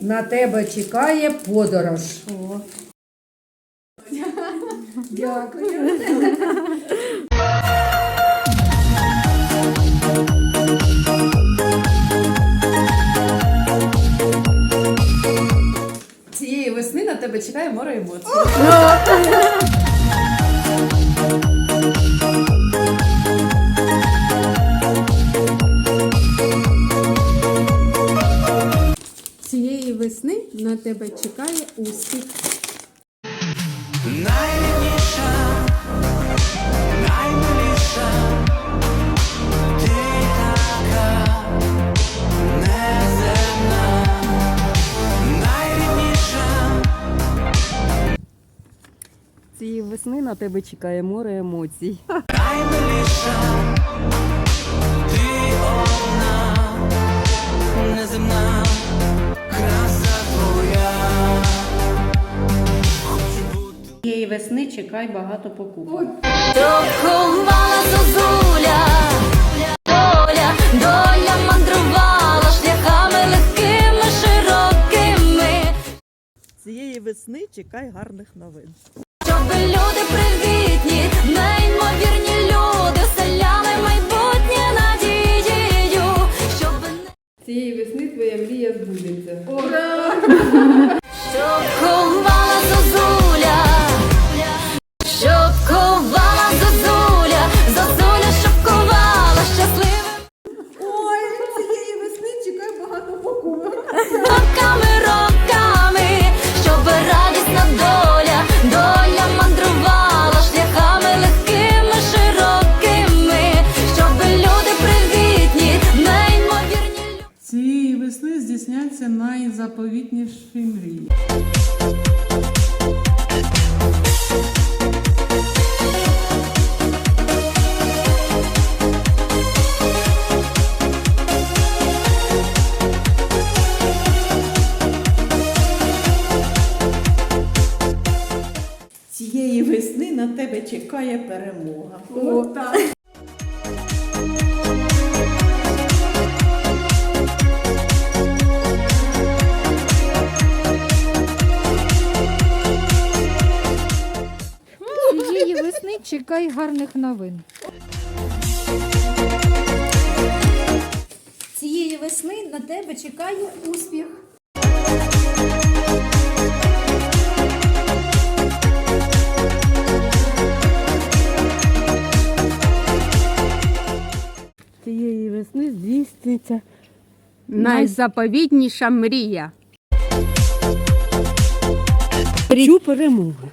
на тебе чекає подорож. О. Дякую. Цієї весни на тебе чекає море емоцій. На тебе чекає успіх. Найрідніша, наймиліша, ти така неземна, найрідніша. Цієї весни на тебе чекає море емоцій. Наймиліша, весни чекай багато покупок. Торгувала зозуля, доля, доля мандрувала шляхами легкими, широкими, Цієї весни чекай гарних новин. щоб люди привітні, неймовірні люди, вселяли майбутнє надією, щоб не Цієї весни твоя мрія збудеться. щоб здійсняться найзаповітніші мрії. Цієї весни на тебе чекає перемога. О, так. Цієї весни чекай гарних новин. Цієї весни на тебе чекає успіх. Цієї весни здійсниться Найзаповітніша мрія. Цю перемогу.